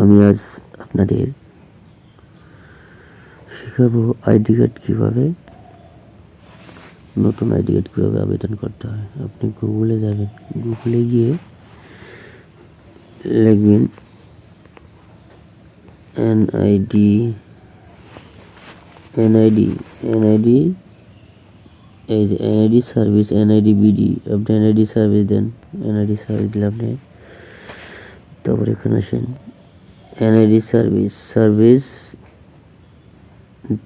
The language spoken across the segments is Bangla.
আমি আজ আপনাদের শেখাবো আইডি কার্ড কীভাবে, নতুন আইডি কার্ড কীভাবে আবেদন করতে হয়। আপনি গুগলে যাবেন। গুগলে গিয়ে লিখবেন এনআইডি এনআইডি এনআইডি এই যে এনআইডি সার্ভিস এনআইডি বিডি আপনি এনআইডি সার্ভিস দেন। এনআইডি সার্ভিস দিলে আপনি তারপর এখানে আসেন। NID service service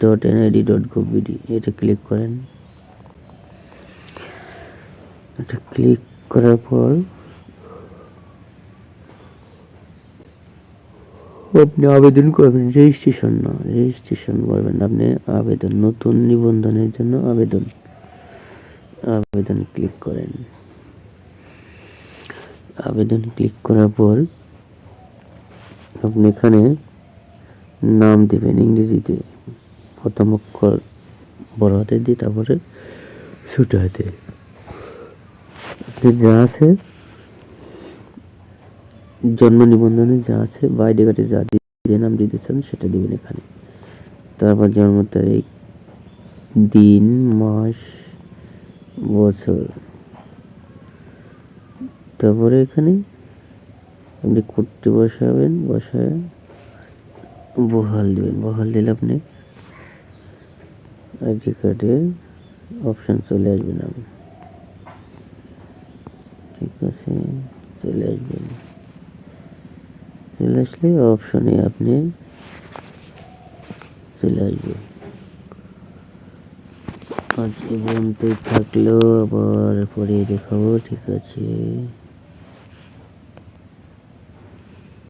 dot NID dot gov bd এটা ক্লিক করেন। আচ্ছা ক্লিক করার পর আপনি আবেদন করবেন রেজিস্ট্রেশন না রেজিস্ট্রেশন করবেন আপনি আবেদন, নতুন নিবন্ধনের জন্য আবেদন আবেদন ক্লিক করেন। আবেদন ক্লিক করার পর আপনি এখানে নাম দেবেন ইংরেজিতে। প্রথম অক্ষর বড় হাতে দিয়ে তারপরে ছোট হাতে। যা আছে, জন্ম নিবন্ধনে যা আছে বা আইডি কার্ডে যা দি- যে নাম দিতে চান সেটা দিবেন এখানে। তারপর জন্ম তারিখ, দিন, মাস, বছর। তারপরে এখানে আপনি করতে বসাবেন বসায় বহাল দিবেন। বহাল দিলে আপনি আইডি কার্ডের অপশান চলে আসবেন আপনি ঠিক আছে, চলে আসবেন চলে আসলে অপশনে আপনি চলে আসবেন আজ পর্যন্তই থাকলেও আবার পরে দেখাবো, ঠিক আছে।